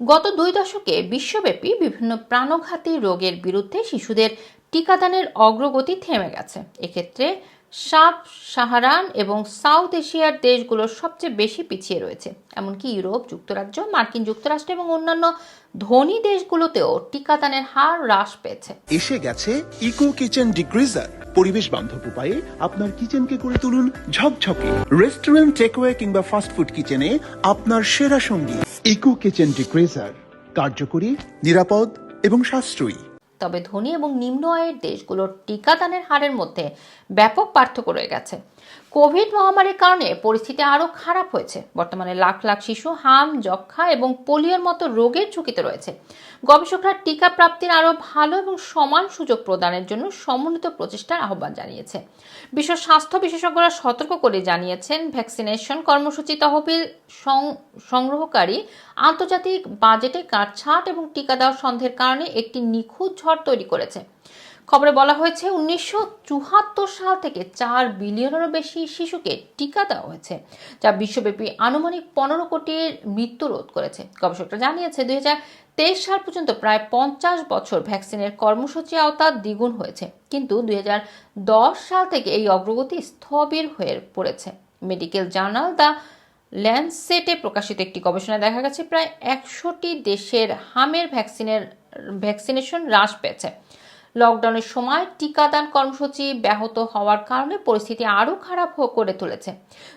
গত দুই দশকে বিশ্বব্যাপী বিভিন্ন প্রাণঘাতী রোগের বিরুদ্ধে শিশুদের টিকাদানের অগ্রগতি থেমে গেছে। এক্ষেত্রে সাব সাহারান এবং সাউথ এশিয়ার দেশগুলো সবচেয়ে বেশি পিছিয়ে রয়েছে। এমনকি ইউরোপ, যুক্তরাজ্য, মার্কিন যুক্তরাষ্ট্র এবং অন্যান্য ধনী দেশগুলোতেও টিকাদানের হার হ্রাস পেয়েছে। এসে গেছে ইকো কিচেন ডিক্রিজার পরিবেশ বান্ধব উপায়ে আপনার কিচেনকে করে তুলুন ঝকঝকে। রেস্টুরেন্ট, টেকওয়ে কিংবা ফাস্টফুড কিচেনে আপনার সেরা সঙ্গী। ইকো কিচেন ডিক্রেজার কার্যকরী, নিরাপদ এবং সাশ্রয়ী। তবে ধনী এবং নিম্ন আয়ের দেশগুলোর টিকাদানের হারের মধ্যে ব্যাপক পার্থক্য রয়ে গেছে। কোভিড মহামারীর কারণে পরিস্থিতি আরও খারাপ হয়েছে। বর্তমানে লাখ লাখ শিশু হাম যক্ষা এবং পোলিওর মতো রোগের ঝুঁকিতে রয়েছে। গবেষকরা টিকা প্রাপ্তির আরও ভালো এবং সমান সুযোগ প্রদানের জন্য সমন্বিত প্রচেষ্টার আহ্বান জানিয়েছে। বিশ্ব স্বাস্থ্য বিশেষজ্ঞরা সতর্ক করে জানিয়েছেন, ভ্যাকসিনেশন কর্মসূচি তহবিল সংগ্রহকারী আন্তর্জাতিক বাজেটে কাটছাট এবং টিকা দেওয়ার সন্দেহের কারণে একটি নিখুঁত ঝড় তৈরি করেছে। খবরে বলা হয়েছে, উনিশশো সাল থেকে চার বিলিয়নেরও বেশি শিশুকে টিকা দেওয়া হয়েছে, যা বিশ্বব্যাপী আনুমানিক পনেরো কোটির মৃত্যু রোধ করেছে। গবেষকরা জানিয়েছে, দুই তেইশ সাল পর্যন্ত প্রায় পঞ্চাশ বছর ভ্যাকসিনের কর্মসূচি আওতা দ্বিগুণ হয়েছে, কিন্তু দুই হাজার দশ সাল থেকে এই অগ্রগতি স্থবির হয়ে পড়েছে। মেডিকেল জার্নাল দ্য ল্যান্ডসেটে প্রকাশিত একটি গবেষণায় দেখা গেছে, প্রায় একশোটি দেশের হামের ভ্যাকসিনের, ভ্যাকসিনেশন হ্রাস পেয়েছে। লকডাউনের সময় টিকাদান কর্মসূচি ব্যাহত হওয়ার কারণে পরিস্থিতি আরও খারাপ করে তুলেছে।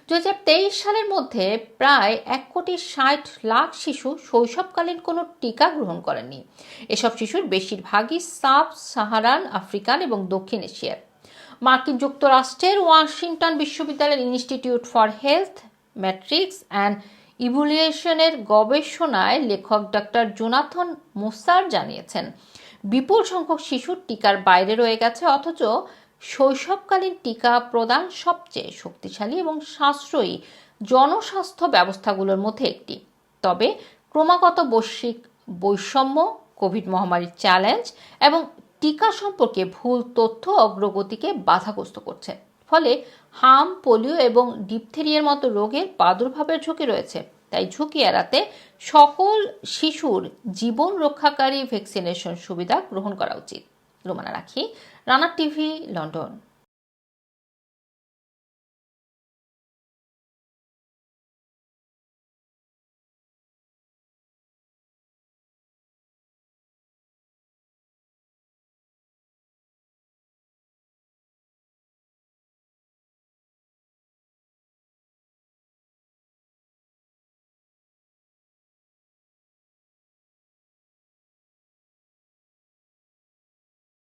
দু হাজার তেইশ সালের মধ্যে প্রায় এক কোটি ষাট লাখ শিশু শৈশবকালীন কোনো টিকা গ্রহণ করেননি। এসব শিশুর বেশিরভাগই সাব সাহারান, আফ্রিকান এবং দক্ষিণ এশিয়ার। মার্কিন যুক্তরাষ্ট্রের ওয়াশিংটন বিশ্ববিদ্যালয়ের institute for health metrics and ইভুলিয়েশনের গবেষণায় লেখক ডক্টর জোনাথন মোসার জানিয়েছেন বিপুল সংখ্যক শিশুর টিকার বাইরে রয়ে গেছে, অথচ শৈশবকালীন টিকা প্রদান সবচেয়ে শক্তিশালী এবং সাশ্রয়ী জনস্বাস্থ্য ব্যবস্থাগুলোর মধ্যে একটি। তবে ক্রমাগত বৈশ্বিক বৈষম্য, কোভিড মহামারীর চ্যালেঞ্জ এবং টিকা সম্পর্কে ভুল তথ্য অগ্রগতিকে বাধাগ্রস্ত করছে। ফলে হাম, পোলিও এবং ডিপথেরিয়ার মতো রোগের প্রাদুর্ভাবের ঝুঁকি রয়েছে। তাই ঝুঁকি এড়াতে সকল শিশুর জীবন রক্ষাকারী ভ্যাকসিনেশন সুবিধা গ্রহণ করা উচিত। রোমানা রাখি, রানা টিভি, লন্ডন।